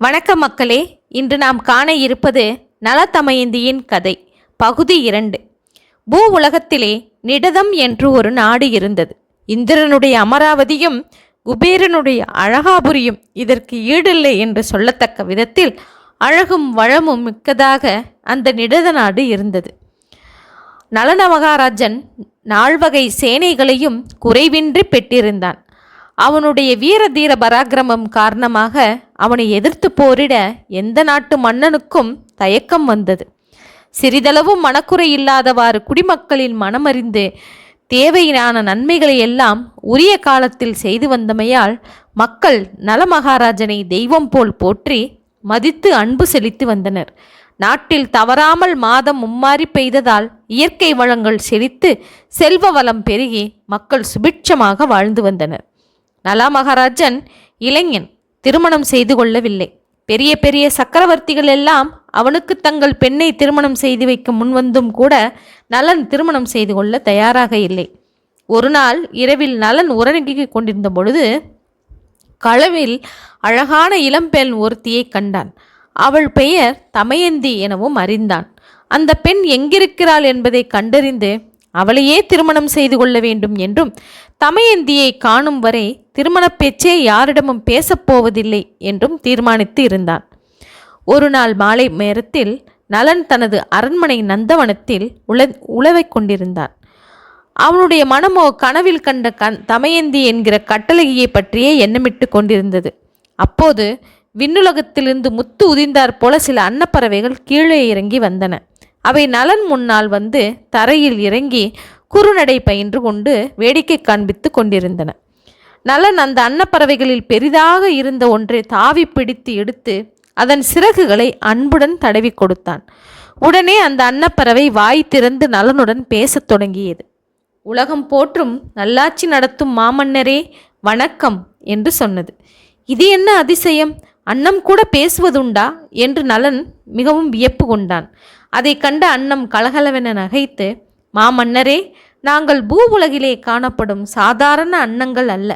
வணக்கம் மக்களே இன்று நாம் காண இருப்பது நலத்தமயந்தியின் கதை பகுதி இரண்டு. பூ உலகத்திலே நிடதம் என்று ஒரு நாடு இருந்தது. இந்திரனுடைய அமராவதியும் குபேரனுடைய அழகாபுரியும் இதற்கு ஈடில்லை என்று சொல்லத்தக்க விதத்தில் அழகும் வளமும் மிக்கதாக அந்த நிடத நாடு இருந்தது. நளன மகாராஜன் நால்வகை சேனைகளையும் குறைவின்றி பெற்றிருந்தான். அவனுடைய வீர தீர பராக்கிரமம் காரணமாக அவனை எதிர்த்து போரிட எந்த நாட்டு மன்னனுக்கும் தயக்கம் வந்தது. சிறிதளவும் மனக்குறை இல்லாதவாறு குடிமக்களின் மனமறிந்து தேவையான நன்மைகளை எல்லாம் உரிய காலத்தில் செய்து வந்தமையால் மக்கள் நலமகாராஜனை தெய்வம் போல் போற்றி மதித்து அன்பு செலுத்தி வந்தனர். நாட்டில் தவறாமல் மாதம் மும்மாறி பெய்ததால் இயற்கை வளங்கள் செழித்து செல்வ வளம் பெருகி மக்கள் சுபிட்சமாக வாழ்ந்து வந்தனர். நலா மகாராஜன் இளைஞன் திருமணம் செய்து கொள்ளவில்லை. பெரிய பெரிய சக்கரவர்த்திகள் எல்லாம் அவனுக்கு தங்கள் பெண்ணை திருமணம் செய்து வைக்க முன்வந்தும் கூட நலன் திருமணம் செய்து கொள்ள தயாராக இல்லை. ஒரு நாள் இரவில் நலன் உறங்கிக் கொண்டிருந்த பொழுது களவில் அழகான இளம்பெண் ஒருத்தியை கண்டான். அவள் பெயர் தமயந்தி எனவும் அறிந்தான். அந்த பெண் எங்கிருக்கிறாள் என்பதை கண்டறிந்து அவளையே திருமணம் செய்து கொள்ள வேண்டும் என்றும் தமயந்தியை காணும் வரை திருமணப் பேச்சே யாரிடமும் பேசப்போவதில்லை என்றும் தீர்மானித்து இருந்தான். ஒரு நாள் மாலை நேரத்தில் நலன் தனது அரண்மனை நந்தவனத்தில் உல உழவை கொண்டிருந்தான். அவனுடைய மனமோ கனவில் கண்ட கண் தமயந்தி என்கிற கட்டளையை பற்றியே எண்ணமிட்டு கொண்டிருந்தது. அப்போது விண்ணுலகத்திலிருந்து முத்து உதிர்ந்தாற் போல சில அன்னப்பறவைகள் கீழே இறங்கி வந்தன. அவை நலன் முன்னால் வந்து தரையில் இறங்கி குறுநடை பயின்று கொண்டு வேடிக்கை காண்பித்து கொண்டிருந்தன. நலன் அந்த அன்னப்பறவைகளில் பெரிதாக இருந்த ஒன்றை தாவி பிடித்து எடுத்து அதன் சிறகுகளை அன்புடன் தடவி கொடுத்தான். உடனே அந்த அன்னப்பறவை வாய் திறந்து நலனுடன் பேசத் தொடங்கியது. உலகம் போற்றும் நல்லாட்சி நடத்தும் மாமன்னரே வணக்கம் என்று சொன்னது. இது என்ன அதிசயம்? அன்னம் கூட பேசுவதுண்டா? என்று நலன் மிகவும் வியப்பு கொண்டான். அதை கண்ட அன்னம் கலகலவென நகைத்து மாமன்னரே நாங்கள் பூ உலகிலே காணப்படும் சாதாரண அன்னங்கள் அல்ல.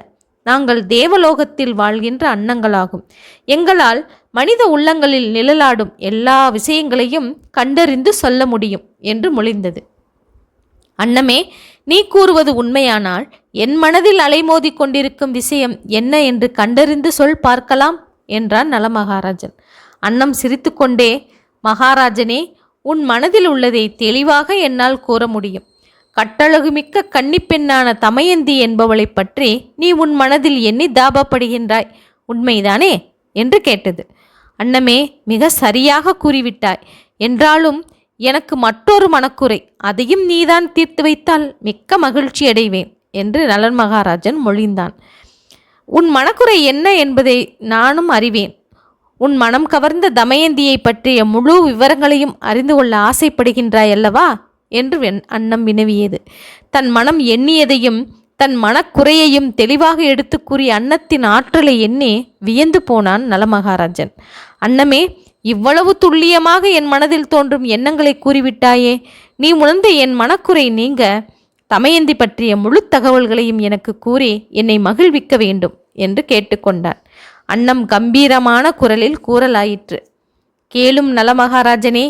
நாங்கள் தேவலோகத்தில் வாழ்கின்ற அன்னங்களாகும். எங்களால் மனித உள்ளங்களில் நிழலாடும் எல்லா விஷயங்களையும் கண்டறிந்து சொல்ல முடியும் என்று மொழிந்தது. அன்னமே நீ கூறுவது உண்மையானால் என் மனதில் அலைமோதி கொண்டிருக்கும் விஷயம் என்ன என்று கண்டறிந்து சொல் பார்க்கலாம் என்றான் நலமகாராஜன். அன்னம் சிரித்துக்கொண்டே மகாராஜனே உன் மனதில் உள்ளதை தெளிவாக என்னால் கூற முடியும். கட்டழகுமிக்க கன்னிப்பெண்ணான தமயந்தி என்பவளைப் பற்றி நீ உன் மனதில் எண்ணி தாபப்படுகின்றாய். உண்மைதானே? என்று கேட்டது. அன்னமே மிக சரியாக கூறிவிட்டாய். என்றாலும் எனக்கு மற்றொரு மனக்குறை. அதையும் நீதான் தீர்த்து வைத்தால் மிக்க மகிழ்ச்சி அடைவேன் என்று நலன் மகாராஜன் மொழிந்தான். உன் மனக்குறை என்ன என்பதை நானும் அறிவேன். உன் மனம் கவர்ந்த தமயந்தியை பற்றிய முழு விவரங்களையும் அறிந்து கொள்ள ஆசைப்படுகின்றாய் அல்லவா? என்று அன்னம் வினவியது. தன் மனம் எண்ணியதையும் தன் மனக்குறையையும் தெளிவாக எடுத்து கூறிய அன்னத்தின் ஆற்றலை எண்ணி வியந்து போனான் நலமகாராஜன். அன்னமே இவ்வளவு துல்லியமாக என் மனதில் தோன்றும் எண்ணங்களை கூறிவிட்டாயே. நீ உணர்ந்த என் மனக்குறை நீங்க தமயந்தி பற்றிய முழு தகவல்களையும் எனக்கு கூறி என்னை மகிழ்விக்க வேண்டும் என்று கேட்டுக்கொண்டான் அன்னம் கம்பீரமான குரலில் கூறலாயிற்று. கேளும் நலமகாராஜனே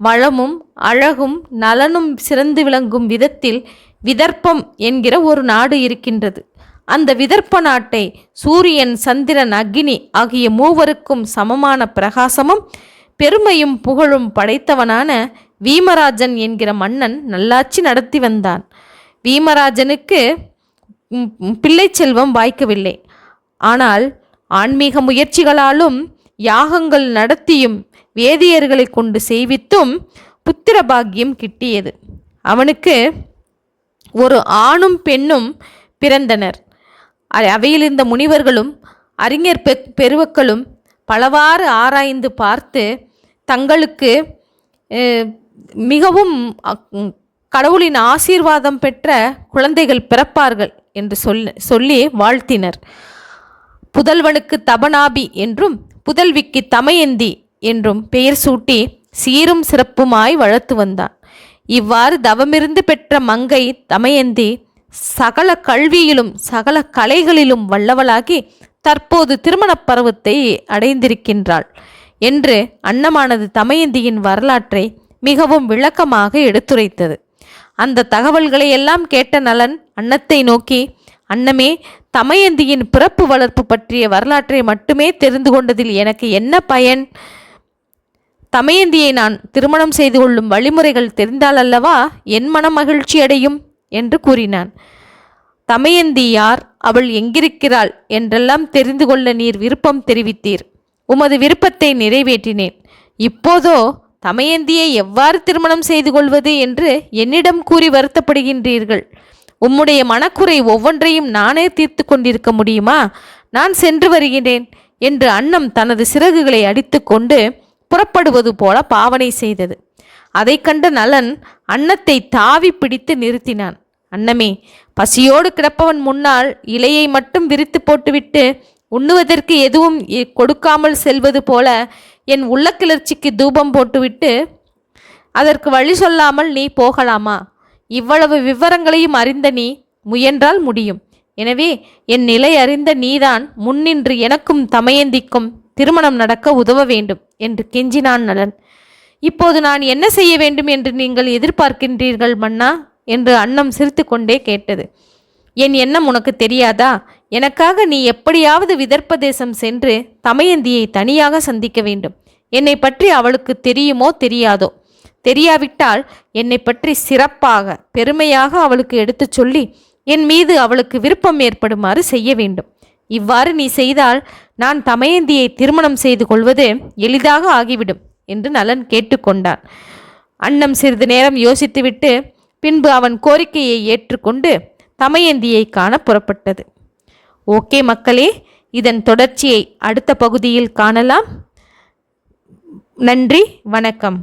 வளமும் அழகும் நலனும் சிறந்து விளங்கும் விதத்தில் விதர்ப்பம் என்கிற ஒரு நாடு இருக்கின்றது. அந்த விதர்ப்ப நாட்டை சூரியன் சந்திரன் அக்னி ஆகிய மூவருக்கும் சமமான பிரகாசமும் பெருமையும் புகழும் படைத்தவனான வீமராஜன் என்கிற மன்னன் நல்லாட்சி நடத்தி வந்தான். வீமராஜனுக்கு பிள்ளை செல்வம் வாய்க்கவில்லை. ஆனால் ஆன்மீக முயற்சிகளாலும் யாகங்கள் நடத்தியும் வேதியர்களை கொண்டு செய்வித்தும் புத்திர பாக்கியம் கிட்டியது. அவனுக்கு ஒரு ஆணும் பெண்ணும் பிறந்தனர். அவையிலிருந்த முனிவர்களும் அறிஞர் பெ பெருமக்களும் பலவாறு ஆராய்ந்து பார்த்து தங்களுக்கு மிகவும் கடவுளின் ஆசீர்வாதம் பெற்ற குழந்தைகள் பிறப்பார்கள் என்று சொல் சொல்லி வாழ்த்தினர். புதல்வனுக்கு தபனாபி என்றும் புதல்விக்கு தமயந்தி என்றும் பெயர் சூட்டி சீரும் சிறப்புமாய் வளர்த்து வந்தான். இவ்வாறு தவமிருந்து பெற்ற மங்கை தமயந்தி சகல கல்வியிலும் சகல கலைகளிலும் வல்லவளாகி தற்போது திருமணப் பருவத்தை அடைந்திருக்கின்றாள் என்று அன்னமானது தமயந்தியின் வரலாற்றை மிகவும் விளக்கமாக எடுத்துரைத்தது. அந்த தகவல்களை எல்லாம் கேட்ட நலன் அன்னத்தை நோக்கி அன்னமே தமயந்தியின் பிறப்பு வளர்ப்பு பற்றிய வரலாற்றை மட்டுமே தெரிந்து கொண்டதில் எனக்கு என்ன பயன்? தமயந்தியை நான் திருமணம் செய்து கொள்ளும் வழிமுறைகள் தெரிந்தால் அல்லவா என் மனம் மகிழ்ச்சி அடையும்? என்று கூறினான். தமயந்தி யார்? அவள் எங்கிருக்கிறாள்? என்றெல்லாம் தெரிந்து கொள்ள நீர் விருப்பம் தெரிவித்தீர். உமது விருப்பத்தை நிறைவேற்றினேன். இப்போதோ தமயந்தியை எவ்வாறு திருமணம் செய்து கொள்வது என்று என்னிடம் கூறி வருத்தப்படுகின்றீர்கள்? உம்முடைய மனக்குறை ஒவ்வொன்றையும் நானே தீர்த்து கொண்டிருக்க முடியுமா? நான் சென்று வருகிறேன் என்று அன்னம் தனது சிறகுகளை அடித்துக்கொண்டு புறப்படுவது போல பாவனை செய்தது. அதைக் கண்ட நலன் அன்னத்தை தாவி பிடித்து நிறுத்தினான். அன்னமே பசியோடு கிடப்பவன் முன்னால் இலையை மட்டும் விரித்து போட்டுவிட்டு உண்ணுவதற்கு எதுவும் கொடுக்காமல் செல்வது போல என் உள்ள கிளர்ச்சிக்கு தூபம் போட்டுவிட்டு அதற்கு வழி சொல்லாமல் நீ போகலாமா? இவ்வளவு விவரங்களையும் அறிந்த நீ முயன்றால் முடியும். எனவே என் நிலை அறிந்த நீதான் முன்னின்று எனக்கும் தமயந்திக்கும் திருமணம் நடக்க உதவ வேண்டும் என்று கெஞ்சினான் நலன். இப்போது நான் என்ன செய்ய வேண்டும் என்று நீங்கள் எதிர்பார்க்கின்றீர்கள் மன்னா? என்று அன்னம் சிரித்துக்கொண்டே கேட்டது. என் எண்ணம் உனக்கு தெரியாதா? எனக்காக நீ எப்படியாவது விதர்ப்ப தேசம் சென்று தமயந்தியை தனியாக சந்திக்க வேண்டும். என்னை பற்றி அவளுக்கு தெரியுமோ தெரியாதோ? தெரியாவிட்டால் என்னை பற்றி சிறப்பாக பெருமையாக அவளுக்கு எடுத்துச் சொல்லி என் மீது அவளுக்கு விருப்பம் ஏற்படுமாறு செய்ய வேண்டும். இவ்வாறு நீ செய்தால் நான் தமயந்தியை திருமணம் செய்து கொள்வது எளிதாக ஆகிவிடும் என்று நலன் கேட்டுக்கொண்டான் அன்னம் சிறிது நேரம் யோசித்துவிட்டு பின்பு அவன் கோரிக்கையை ஏற்றுக்கொண்டு தமயந்தியை காண புறப்பட்டது. ஓகே மக்களே இதன் தொடர்ச்சியை அடுத்த பகுதியில் காணலாம். நன்றி வணக்கம்.